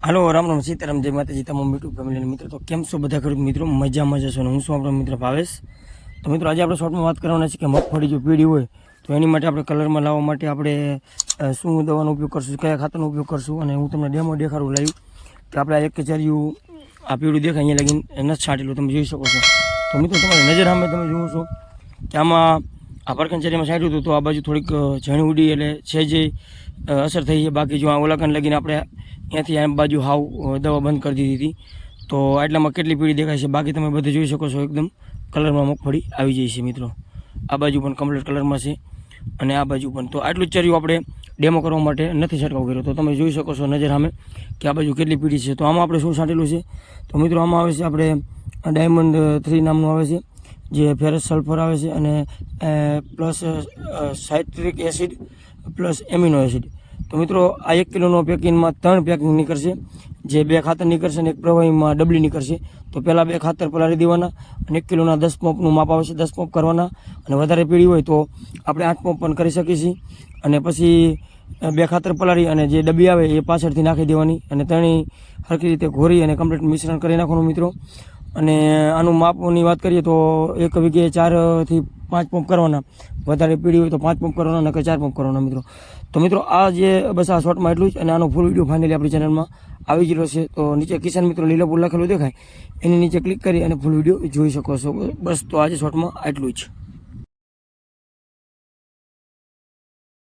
હાલો, રામ રામ, સીતારામ, જય માતાજી, તમામ યુટ્યુબ ફેમિલી મિત્રો. તો કેમ છો બધા ખરું? મિત્રો, મજામાં છો ને હું છું આપણો મિત્ર ભાવેશ. તો મિત્રો, આજે આપણે શોર્ટમાં વાત કરવાના છે કે મગફળી જો પીળી હોય, તો એની માટે આપણે કલરમાં લાવવા માટે આપણે શું દવાનો ઉપયોગ કરશું, કયા ખાતરનો ઉપયોગ કરશું? અને હું તમને ડેમો દેખાડું લાવ્યું કે આપણે એક કચેરીયું આ પીળું દેખાય અહીંયા લગીને નથી છાંટેલું, તમે જોઈ શકો છો. તો મિત્રો, તમારી નજર સામે તમે જુઓ છો કે આમાં આ પરકંચેરીમાં છાંટ્યું હતું, તો આ બાજુ થોડીક ઝણી ઉડી એટલે છે જે અસર થઈ છે. બાકી જો આ ઓલાકન લગીને આપણે અહીંયાથી આ બાજુ હાવ દવા બંધ કરી દીધી હતી. તો આટલામાં કેટલી પીળી દેખાય છે? બાકી તમે બધે જોઈ શકો છો એકદમ કલરમાં મગફળી આવી જાય છે મિત્રો. આ બાજુ પણ કમ્પ્લીટ કલરમાં છે અને આ બાજુ પણ. તો આટલું જ ચર્યું આપણે ડેમો કરવા માટે નથી છંટકાવ કર્યો. તો તમે જોઈ શકો છો નજર સામે કે આ બાજુ કેટલી પીળી છે. તો આમાં આપણે શું છાંટેલું છે? તો મિત્રો આમાં આવે છે આપણે ડાયમંડ થ્રી નામનું આવે છે, જે ફેરસ સલ્ફર આવે છે અને plus citric acid plus amino acid તો મિત્રો, આ એક કિલોનો પેકિંગમાં ત્રણ પેકિંગ નીકળશે. જે બે ખાતર નીકળશે અને એક પ્રવાહીમાં ડબલી નીકળશે. તો પહેલાં બે ખાતર પલાળી દેવાના અને એક કિલોના દસ પંપનું માપ આવે છે, દસ પંપ કરવાના. અને વધારે પીળી હોય તો આપણે આઠ પંપ પણ કરી શકીએ છીએ. અને પછી બે ખાતર પલાળી અને જે ડબ્બી આવે એ પાછળથી નાખી દેવાની. અને ત્રણેય સરખી રીતે ઘોરી અને કમ્પ્લીટ મિશ્રણ કરી નાખવાનું મિત્રો. અને આનું માપની વાત કરીએ તો એક વીઘે ચારથી પાંચ પંપ કરવાના. વધારે પીળી હોય તો પાંચ પંપ કરવાના, નકર ચાર પંપ કરવાના મિત્રો. તો મિત્રો, આ જે બસ આ શોર્ટમાં એટલું જ અને આનો ફૂલ વીડિયો ફાઇનલી આપણી ચેનલમાં આવી રહ્યો છે તો નીચે કિસાન મિત્રો લીલાપુર લખેલું દેખાય. એની નીચે ક્લિક કરી અને ફૂલ વીડિયો જોઈ શકો છો. બસ, તો આજે શોર્ટમાં આટલું જ.